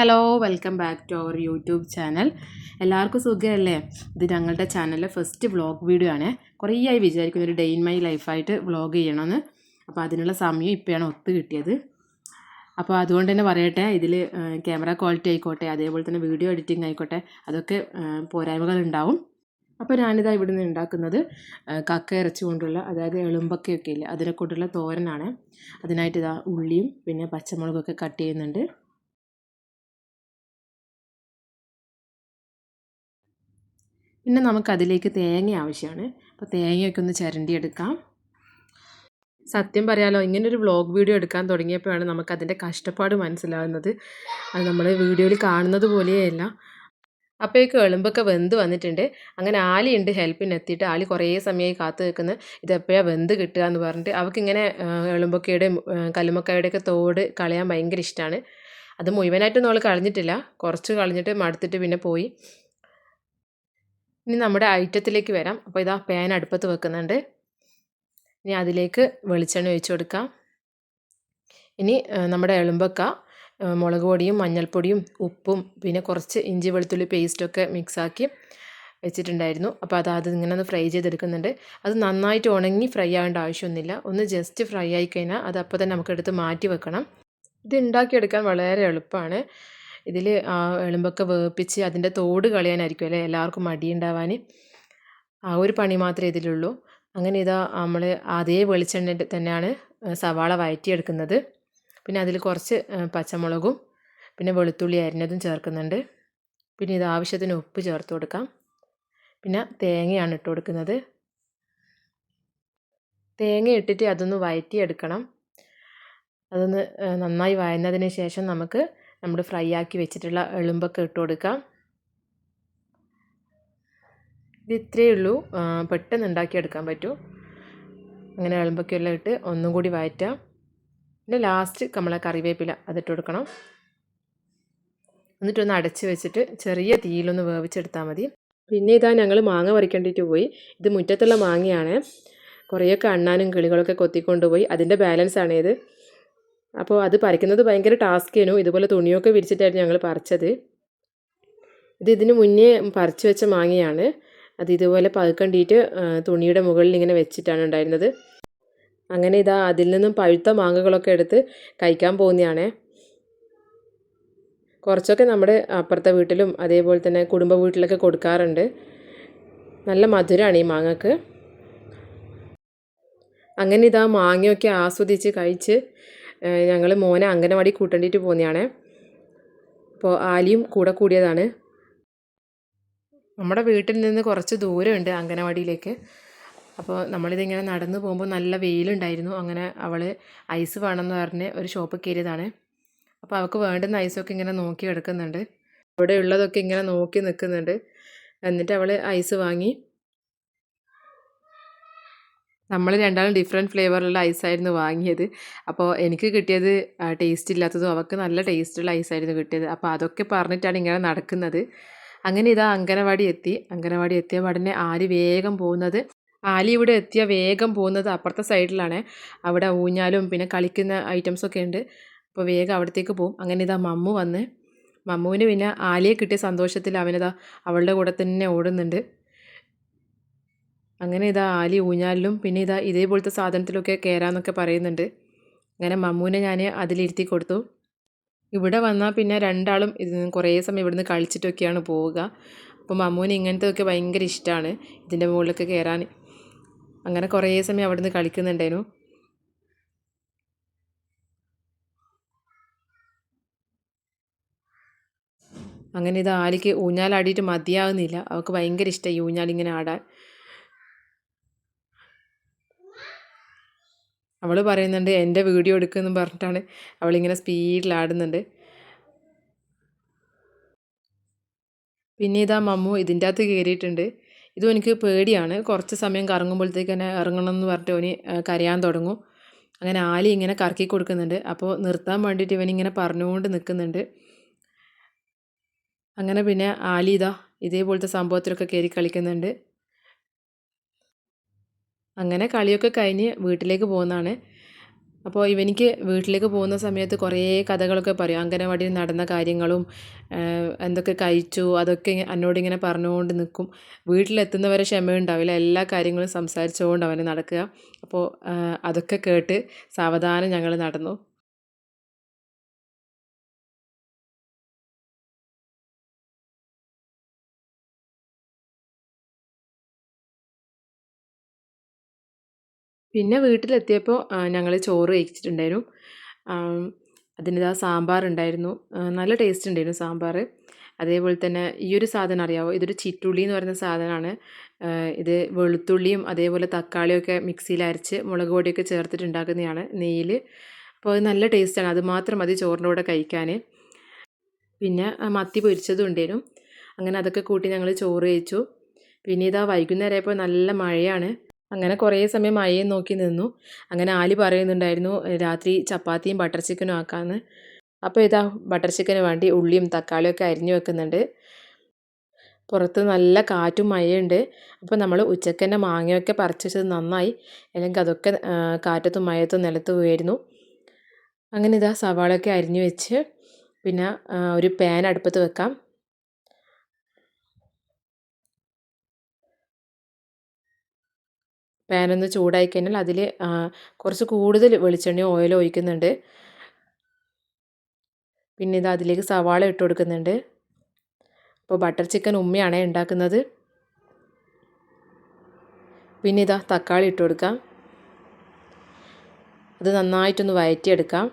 Hello welcome back to our YouTube channel എല്ലാവർക്കും സുഖമല്ലേ? ഇത് ഞങ്ങളുടെ ചാനലിലെ ഫസ്റ്റ് വ്ളോഗ് വീഡിയോ ആണ്. കുറേ ആയി വിചാരിക്കുന്നു ഒരു ഡേ ഇൻ മൈ ലൈഫായിട്ട് വ്ളോഗ് ചെയ്യണമെന്ന്. അപ്പോൾ അതിനുള്ള സമയം ഇപ്പോഴാണ് ഒത്തു കിട്ടിയത്. അപ്പോൾ അതുകൊണ്ട് തന്നെ പറയട്ടെ ഇതിൽ ക്യാമറ ക്വാളിറ്റി ആയിക്കോട്ടെ അതേപോലെ തന്നെ വീഡിയോ എഡിറ്റിംഗ് ആയിക്കോട്ടെ അതൊക്കെ പോരായ്മകൾ ഉണ്ടാവും അപ്പോൾ ഞാനിതാ ഇവിടെ നിന്ന് ഉണ്ടാക്കുന്നത് കക്ക ഇറച്ചി കൊണ്ടുള്ള അതായത് എളുമ്പക്കയൊക്കെ ഇല്ലേ അതിനെ കൊണ്ടുള്ള തോരനാണ്. അതിനായിട്ട് ഇതാ ഉള്ളിയും പിന്നെ പച്ചമുളകൊക്കെ കട്ട് ചെയ്യുന്നുണ്ട്. പിന്നെ നമുക്ക് അതിലേക്ക് തേങ്ങ ആവശ്യമാണ്. അപ്പോൾ തേങ്ങയൊക്കെ ഒന്ന് ചിരണ്ടിയെടുക്കാം. സത്യം പറയാലോ ഇങ്ങനൊരു വ്ളോഗ് വീഡിയോ എടുക്കാൻ തുടങ്ങിയപ്പോഴാണ് നമുക്ക് അതിന്റെ കഷ്ടപ്പാട് മനസ്സിലാവുന്നത് അത് നമ്മൾ വീഡിയോയിൽ കാണുന്നത് പോലെയല്ല. അപ്പോഴേക്ക് എളുമ്പൊക്കെ വെന്ത് വന്നിട്ടുണ്ട്. അങ്ങനെ ആലിയുണ്ട് ഹെൽപ്പിന് എത്തിയിട്ട് ആലി കുറേ സമയമായി കാത്തു നിൽക്കുന്നത് ഇതെപ്പോഴാണ് വെന്ത് കിട്ടുക എന്ന് പറഞ്ഞിട്ട്. അവൾക്കിങ്ങനെ എളുമ്പൊക്കയുടെയും കല്ലുമ്മക്കായുടെയൊക്കെ തോട് കളയാൻ ഭയങ്കര ഇഷ്ടമാണ് അത് മുഴുവനായിട്ടൊന്നും അവൾ കളഞ്ഞിട്ടില്ല. കുറച്ച് കളഞ്ഞിട്ട് മടുത്തിട്ട് പിന്നെ പോയി. ഇനി നമ്മുടെ ഐറ്റത്തിലേക്ക് വരാം. അപ്പോൾ ഇതാ പാൻ അടുപ്പത്ത് വെക്കുന്നുണ്ട്. ഇനി അതിലേക്ക് വെളിച്ചെണ്ണ ഒഴിച്ചു കൊടുക്കാം. ഇനി നമ്മുടെ എളുമ്പക്ക മുളക് പൊടിയും മഞ്ഞൾപ്പൊടിയും ഉപ്പും പിന്നെ കുറച്ച് ഇഞ്ചി വെളുത്തുള്ളി പേസ്റ്റൊക്കെ മിക്സാക്കി വെച്ചിട്ടുണ്ടായിരുന്നു. അപ്പോൾ അത് അത് ഇങ്ങനെ ഒന്ന് ഫ്രൈ ചെയ്തെടുക്കുന്നുണ്ട്. അത് നന്നായിട്ട് ഉണങ്ങി ഫ്രൈ ആവേണ്ട ആവശ്യമൊന്നുമില്ല. ഒന്ന് ജസ്റ്റ് ഫ്രൈ ആയി കഴിഞ്ഞാൽ അത് അപ്പോൾ തന്നെ നമുക്ക് എടുത്ത് മാറ്റി വെക്കണം. ഇത് ഉണ്ടാക്കിയെടുക്കാൻ വളരെ എളുപ്പമാണ്. ഇതിൽ എളുമ്പൊക്കെ വേപ്പിച്ച് അതിന്റെ തോട് കളയാനായിരിക്കും അല്ലേ? എല്ലാവർക്കും മടിയുണ്ടാവാൻ ആ ഒരു പണി മാത്രമേ ഇതിലുള്ളൂ. അങ്ങനെ ഇതാ നമ്മൾ അതേ വെളിച്ചെണ്ണ തന്നെയാണ് സവാള വഴറ്റിയെടുക്കുന്നത് പിന്നെ അതിൽ കുറച്ച് പച്ചമുളകും പിന്നെ വെളുത്തുള്ളി അരിഞ്ഞതും ചേർക്കുന്നുണ്ട്. പിന്നെ ഇത് ആവശ്യത്തിന് ഉപ്പ് ചേർത്ത് കൊടുക്കാം. പിന്നെ തേങ്ങയാണ് ഇട്ട് കൊടുക്കുന്നത്. തേങ്ങ ഇട്ടിട്ട് അതൊന്ന് വഴറ്റിയെടുക്കണം അതൊന്ന് നന്നായി വഴന്നതിന് ശേഷം നമുക്ക് നമ്മൾ ഫ്രൈ ആക്കി വെച്ചിട്ടുള്ള എളുമ്പൊക്കെ ഇട്ട് കൊടുക്കാം. ഇത് ഇത്രയേ ഉള്ളൂ. പെട്ടെന്ന് ഉണ്ടാക്കിയെടുക്കാൻ പറ്റൂ. അങ്ങനെ എളുമ്പൊക്കെ എല്ലാം ഇട്ട് ഒന്നും കൂടി വഴറ്റാം പിന്നെ ലാസ്റ്റ് നമ്മളെ കറിവേപ്പില അതിട്ട് കൊടുക്കണം. എന്നിട്ടൊന്ന് അടച്ച് വെച്ചിട്ട് ചെറിയ തീയിലൊന്ന് വേവിച്ചെടുത്താൽ മതി. പിന്നെ ഇതാ ഞങ്ങൾ മാങ്ങ പറിക്കേണ്ടിട്ട് പോയി. ഇത് മുറ്റത്തുള്ള മാങ്ങയാണ്. കുറേയൊക്കെ അണ്ണാനും കിളികളൊക്കെ കൊത്തിക്കൊണ്ടുപോയി അതിന്റെ ബാലൻസ് ആണ് ഇത് അപ്പോൾ അത് പറിക്കുന്നത് ഭയങ്കര ടാസ്ക്കേനു ഇതുപോലെ തുണിയൊക്കെ വിരിച്ചിട്ടായിരുന്നു ഞങ്ങൾ പറിച്ചത്. ഇത് ഇതിന് മുന്നേ പറിച്ചു വെച്ച മാങ്ങയാണ്. അത് ഇതുപോലെ പതുക്കണ്ടിയിട്ട് തുണിയുടെ മുകളിൽ ഇങ്ങനെ വെച്ചിട്ടാണ് ഉണ്ടായിരുന്നത്. അങ്ങനെ ഇതാ അതിൽ നിന്നും പഴുത്ത മാങ്ങകളൊക്കെ എടുത്ത് കഴിക്കാൻ പോകുന്നതാണേ കുറച്ചൊക്കെ നമ്മുടെ അപ്പുറത്തെ വീട്ടിലും അതേപോലെ തന്നെ കുടുംബ വീട്ടിലൊക്കെ കൊടുക്കാറുണ്ട്. നല്ല മധുരമാണ് ഈ മാങ്ങക്ക്. അങ്ങനെ ഇതാ മാങ്ങയൊക്കെ ആസ്വദിച്ച് കഴിച്ച് ഞങ്ങൾ മോനെ അംഗനവാടി കൂട്ടേണ്ടിയിട്ട് പോകുന്നതാണേ അപ്പോൾ ആലിയും കൂടെ കൂടിയതാണ്. നമ്മുടെ വീട്ടിൽ നിന്ന് കുറച്ച് ദൂരമുണ്ട് അംഗനവാടിയിലേക്ക്. അപ്പോൾ നമ്മളിതിങ്ങനെ നടന്നു പോകുമ്പോൾ നല്ല വെയിലുണ്ടായിരുന്നു. അങ്ങനെ അവൾ ഐസ് വേണമെന്ന് പറഞ്ഞ് ഒരു ഷോപ്പ് കയറിയതാണ്. അപ്പോൾ അവൾക്ക് വേണ്ടുന്ന ഐസൊക്കെ ഇങ്ങനെ നോക്കി എടുക്കുന്നുണ്ട്. അവിടെ ഉള്ളതൊക്കെ ഇങ്ങനെ നോക്കി നിൽക്കുന്നുണ്ട്. എന്നിട്ട് അവൾ ഐസ് വാങ്ങി. നമ്മൾ രണ്ടാളും ഡിഫറെന്റ് ഫ്ലേവറിലുള്ള ഐസായിരുന്നു വാങ്ങിയത്. അപ്പോൾ എനിക്ക് കിട്ടിയത് ടേസ്റ്റ് ഇല്ലാത്തതും അവൾക്ക് നല്ല ടേസ്റ്റുള്ള ഐസായിരുന്നു കിട്ടിയത്. അപ്പോൾ അതൊക്കെ പറഞ്ഞിട്ടാണ് ഇങ്ങനെ നടക്കുന്നത്. അങ്ങനെ ഇതാ അങ്കനവാടി എത്തി. അങ്കനവാടി എത്തിയ പടനെ ആലി വേഗം പോകുന്നത്? ആലി ഇവിടെ എത്തിയ വേഗം പോകുന്നത് അപ്പുറത്തെ സൈഡിലാണ്. അവിടെ ഊഞ്ഞാലും പിന്നെ കളിക്കുന്ന ഐറ്റംസൊക്കെ ഉണ്ട്. അപ്പോൾ വേഗം അവിടത്തേക്ക് പോകും. അങ്ങനെ ഇതാ മമ്മു വന്ന്. മമ്മുവിന് പിന്നെ ആലിയെ കിട്ടിയ സന്തോഷത്തിൽ അവനിതാ അവളുടെ കൂടെ തന്നെ ഓടുന്നുണ്ട്. അങ്ങനെ ഇതാ ആലി ഊഞ്ഞാലിലും പിന്നെ ഇതാ ഇതേപോലത്തെ സാധനത്തിലൊക്കെ കയറാമെന്നൊക്കെ പറയുന്നുണ്ട്. അങ്ങനെ മമ്മൂനെ ഞാൻ അതിലിരുത്തി കൊടുത്തു. ഇവിടെ വന്നാൽ പിന്നെ രണ്ടാളും ഇത് കുറേ സമയം ഇവിടുന്ന് കളിച്ചിട്ടൊക്കെയാണ് പോവുക. അപ്പോൾ മമ്മൂന് ഇങ്ങനത്തെയൊക്കെ ഭയങ്കര ഇഷ്ടമാണ് ഇതിന്റെ മുകളിലൊക്കെ കയറാൻ അങ്ങനെ കുറേ സമയം അവിടുന്ന് കളിക്കുന്നുണ്ടായിരുന്നു. അങ്ങനെ ഇത് ആലിക്ക് ഊഞ്ഞാലാടിയിട്ട് മതിയാകുന്നില്ല അവൾക്ക് ഭയങ്കര ഇഷ്ടമായി ഊഞ്ഞാലിങ്ങനെ ആടാൻ. അവൾ പറയുന്നുണ്ട് എന്റെ വീഡിയോ എടുക്കുമെന്ന് പറഞ്ഞിട്ടാണ് അവളിങ്ങനെ സ്പീഡിലാടുന്നുണ്ട്. പിന്നെ ഇതാ മമ്മു ഇതിന്റെ അകത്ത് കയറിയിട്ടുണ്ട് ഇതും എനിക്ക് പേടിയാണ്. കുറച്ച് സമയം കറങ്ങുമ്പോഴത്തേക്ക് തന്നെ ഇറങ്ങണം എന്ന് പറഞ്ഞിട്ട് ഓന് കരയാൻ തുടങ്ങും. അങ്ങനെ ആലി ഇങ്ങനെ കറക്കി കൊടുക്കുന്നുണ്ട്. അപ്പോൾ നിർത്താൻ വേണ്ടിയിട്ട് ഇവനിങ്ങനെ പറഞ്ഞുകൊണ്ട് നിൽക്കുന്നുണ്ട് അങ്ങനെ പിന്നെ ആലി ഇതാ ഇതേപോലത്തെ സംഭവത്തിലൊക്കെ കയറി കളിക്കുന്നുണ്ട്. അങ്ങനെ കളിയൊക്കെ കഴിഞ്ഞ് വീട്ടിലേക്ക് പോകുന്നതാണ്. അപ്പോൾ ഇവനിക്ക് വീട്ടിലേക്ക് പോകുന്ന സമയത്ത് കുറേ കഥകളൊക്കെ പറയും. അംഗനവാടിയിൽ നടന്ന കാര്യങ്ങളും എന്തൊക്കെ കഴിച്ചു അതൊക്കെ എന്നോടിങ്ങനെ പറഞ്ഞുകൊണ്ട് നിൽക്കും. വീട്ടിലെത്തുന്നവരെ ക്ഷമയുണ്ടാവില്ല. എല്ലാ കാര്യങ്ങളും സംസാരിച്ചുകൊണ്ട് അവന് നടക്കുക. അപ്പോൾ അതൊക്കെ കേട്ട് സാവധാനം ഞങ്ങൾ നടന്നു. പിന്നെ വീട്ടിലെത്തിയപ്പോൾ ഞങ്ങൾ ചോറ് കഴിച്ചിട്ടുണ്ടായിരുന്നു. അതിനിതാ സാമ്പാർ ഉണ്ടായിരുന്നു. നല്ല ടേസ്റ്റ് ഉണ്ടായിരുന്നു സാമ്പാർ. അതേപോലെ തന്നെ ഈ ഒരു സാധനം അറിയാവോ? ഇതൊരു ചിറ്റുള്ളി എന്ന് പറയുന്ന സാധനമാണ്. ഇത് വെളുത്തുള്ളിയും അതേപോലെ തക്കാളിയൊക്കെ മിക്സിയിൽ അരച്ച് മുളക് പൊടിയൊക്കെ ചേർത്തിട്ട് ഉണ്ടാക്കുന്നതാണ് നെയ്യിൽ അപ്പോൾ അത് നല്ല ടേസ്റ്റാണ് അതുമാത്രം മതി ചോറിന്റെ കൂടെ കഴിക്കാൻ പിന്നെ മത്തി പൊരിച്ചതും ഉണ്ടായിരുന്നു. അങ്ങനെ അതൊക്കെ കൂട്ടി ഞങ്ങൾ ചോറ് കഴിച്ചു. പിന്നെ ഇതാ വൈകുന്നേരം ആയപ്പോൾ നല്ല മഴയാണ്. അങ്ങനെ കുറേ സമയം അയയെ നോക്കി നിന്നു. അങ്ങനെ ആലി പറയുന്നുണ്ടായിരുന്നു രാത്രി ചപ്പാത്തിയും ബട്ടർ ചിക്കനും ആക്കാമെന്ന് അപ്പോൾ ഇതാ ബട്ടർ ചിക്കന് വേണ്ടി ഉള്ളിയും തക്കാളിയും ഒക്കെ അരിഞ്ഞു വെക്കുന്നുണ്ട്. പുറത്ത് നല്ല കാറ്റും മഴയുണ്ട്. അപ്പോൾ നമ്മൾ ഉച്ചയ്ക്ക് തന്നെ മാങ്ങയൊക്കെ പറിച്ചത് നന്നായി. അല്ലെങ്കിൽ അതൊക്കെ കാറ്റത്തും മഴയത്തും നിലത്ത് പോയിരുന്നു അങ്ങനെ ഇതാ സവാളയൊക്കെ അരിഞ്ഞു വെച്ച് പിന്നെ ഒരു പാൻ അടുപ്പത്ത് വെക്കാം. പാനൊന്ന് ചൂടായി കഴിഞ്ഞാൽ അതിൽ കുറച്ച് കൂടുതൽ വെളിച്ചെണ്ണയോ ഓയിലോ ഒഴിക്കുന്നുണ്ട്. പിന്നെ ഇത് അതിലേക്ക് സവാള ഇട്ട് കൊടുക്കുന്നുണ്ട്. അപ്പോൾ ബട്ടർ ചിക്കൻ ഉമ്മയാണ് ഉണ്ടാക്കുന്നത്. പിന്നെ ഇതാ തക്കാളി ഇട്ട് കൊടുക്കാം. അത് നന്നായിട്ടൊന്ന് വയറ്റിയെടുക്കാം.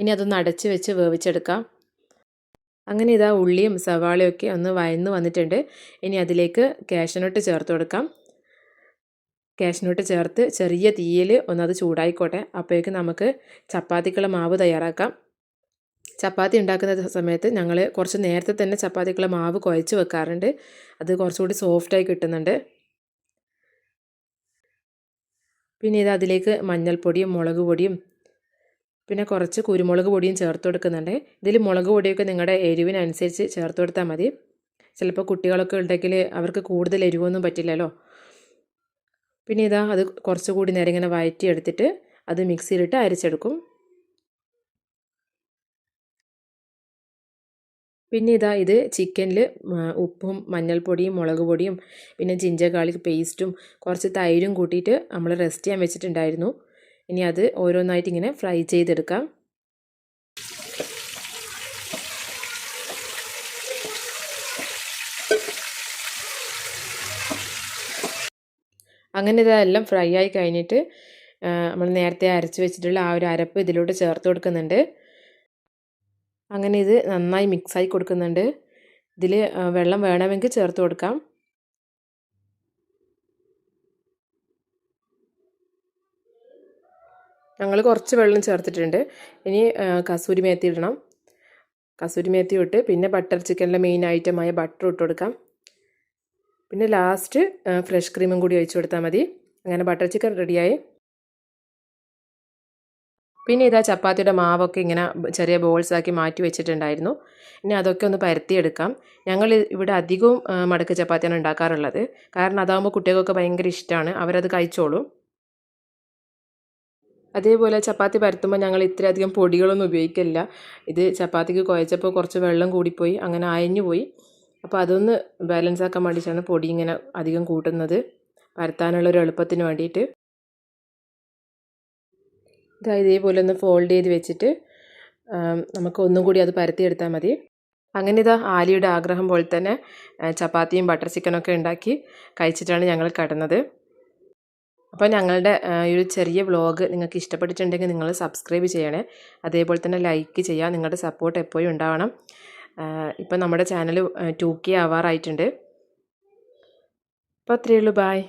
ഇനി അതൊന്ന് അടച്ച് വെച്ച് വേവിച്ചെടുക്കാം. അങ്ങനെ ഇതാ ഉള്ളിയും സവാളയും ഒക്കെ ഒന്ന് വയന്ന് വന്നിട്ടുണ്ട്. ഇനി അതിലേക്ക് കാഷ്യനട്ട് ചേർത്ത് കൊടുക്കാം. കാഷ്യനട്ട് ചേർത്ത് ചെറിയ തീയിൽ ഒന്നത് ചൂടായിക്കോട്ടെ. അപ്പോഴേക്കും നമുക്ക് ചപ്പാത്തിക്കുള്ള മാവ് തയ്യാറാക്കാം. ചപ്പാത്തി ഉണ്ടാക്കുന്ന സമയത്ത് ഞങ്ങൾ കുറച്ച് നേരത്തെ തന്നെ ചപ്പാത്തിക്കുള്ള മാവ് കുഴച്ച് വെക്കാറുണ്ട്. അത് കുറച്ചുകൂടി സോഫ്റ്റായി കിട്ടുന്നുണ്ട്. പിന്നെ ഇത് അതിലേക്ക് മഞ്ഞൾപ്പൊടിയും മുളക് പൊടിയും പിന്നെ കുറച്ച് കുരുമുളക് പൊടിയും ചേർത്ത് കൊടുക്കുന്നുണ്ട്. ഇതിൽ മുളക് പൊടിയൊക്കെ നിങ്ങളുടെ എരിവിനനുസരിച്ച് ചേർത്ത് കൊടുത്താൽ മതി. ചിലപ്പോൾ കുട്ടികളൊക്കെ ഉണ്ടെങ്കിൽ അവർക്ക് കൂടുതൽ എരിവൊന്നും പറ്റില്ലല്ലോ. പിന്നെ ഇതാ അത് കുറച്ചുകൂടി നേരം ഇങ്ങനെ വയറ്റി എടുത്തിട്ട് അത് മിക്സിയിലിട്ട് അരിച്ചെടുക്കും. പിന്നെ ഇതാ ഇത് ചിക്കനിൽ ഉപ്പും മഞ്ഞൾപ്പൊടിയും മുളക് പൊടിയും പിന്നെ ജിഞ്ചർ ഗാർലിക് പേസ്റ്റും കുറച്ച് തൈരും കൂട്ടിയിട്ട് നമ്മൾ റെസ്റ്റ് ചെയ്യാൻ വെച്ചിട്ടുണ്ടായിരുന്നു. ഇനി അത് ഓരോന്നായിട്ട് ഇങ്ങനെ ഫ്രൈ ചെയ്തെടുക്കാം. അങ്ങനെ ഇതെല്ലാം ഫ്രൈ ആയി കഴിഞ്ഞിട്ട് നമ്മൾ നേരത്തെ അരച്ച് വെച്ചിട്ടുള്ള ആ ഒരു അരപ്പ് ഇതിലോട്ട് ചേർത്ത് കൊടുക്കുന്നുണ്ട്. അങ്ങനെ ഇത് നന്നായി മിക്സായി കൊടുക്കുന്നുണ്ട്. ഇതിൽ വെള്ളം വേണമെങ്കിൽ ചേർത്ത് കൊടുക്കാം. ഞങ്ങൾ കുറച്ച് വെള്ളം ചേർത്തിട്ടുണ്ട്. ഇനി കസൂരി മേത്തി ഇടണം. കസൂരി മേത്തി ഇട്ട് പിന്നെ ബട്ടർ ചിക്കനിലെ മെയിൻ ഐറ്റമായ ബട്ടർ ഇട്ട് കൊടുക്കാം. പിന്നെ ലാസ്റ്റ് ഫ്രഷ് ക്രീമും കൂടി ഒഴിച്ചു കൊടുത്താൽ മതി. അങ്ങനെ ബട്ടർ ചിക്കൻ റെഡിയായി പിന്നെ ഇതാ ചപ്പാത്തിയുടെ മാവൊക്കെ ഇങ്ങനെ ചെറിയ ബോൾസ് ആക്കി മാറ്റി വെച്ചിട്ടുണ്ടായിരുന്നു. ഇനി അതൊക്കെ ഒന്ന് പരത്തിയെടുക്കാം. ഞങ്ങൾ ഇവിടെ അധികവും മടക്ക് ചപ്പാത്തിയാണ് ഉണ്ടാക്കാറുള്ളത്. കാരണം അതാകുമ്പോൾ കുട്ടികൾക്കൊക്കെ ഭയങ്കര ഇഷ്ടമാണ് അവരത് കഴിച്ചോളും. അതേപോലെ ചപ്പാത്തി പരത്തുമ്പോൾ ഞങ്ങൾ ഇത്രയധികം പൊടികളൊന്നും ഉപയോഗിക്കില്ല ഇത് ചപ്പാത്തിക്ക് കുഴച്ചപ്പോൾ കുറച്ച് വെള്ളം കൂടിപ്പോയി അങ്ങനെ അയഞ്ഞു പോയി. അപ്പോൾ അതൊന്ന് ബാലൻസ് ആക്കാൻ വേണ്ടിയിട്ടാണ് പൊടി ഇങ്ങനെ അധികം കൂട്ടുന്നത്. പരത്താനുള്ള ഒരു എളുപ്പത്തിന് വേണ്ടിയിട്ട്. ഇതാ ഇതേപോലെ ഒന്ന് ഫോൾഡ് ചെയ്ത് വെച്ചിട്ട് നമുക്ക് ഒന്നും കൂടി അത് പരത്തിയെടുത്താൽ മതി. അങ്ങനെ ഇതാ ആലിയുടെ ആഗ്രഹം പോലെ തന്നെ ചപ്പാത്തിയും ബട്ടർ ചിക്കനൊക്കെ ഉണ്ടാക്കി കഴിച്ചിട്ടാണ് ഞങ്ങൾ കടന്നത്. അപ്പോൾ ഞങ്ങളുടെ ഈ ഒരു ചെറിയ വ്ളോഗ് നിങ്ങൾക്ക് ഇഷ്ടപ്പെട്ടിട്ടുണ്ടെങ്കിൽ നിങ്ങൾ സബ്സ്ക്രൈബ് ചെയ്യണേ. അതേപോലെ തന്നെ ലൈക്ക് ചെയ്യുക നിങ്ങളുടെ സപ്പോർട്ട് എപ്പോഴും ഉണ്ടാവണം. ഇപ്പം നമ്മുടെ ചാനൽ ടു കെ ആവാറായിട്ടുണ്ട്. അപ്പോൾ അത്രയേ ഉള്ളൂ. ബായ്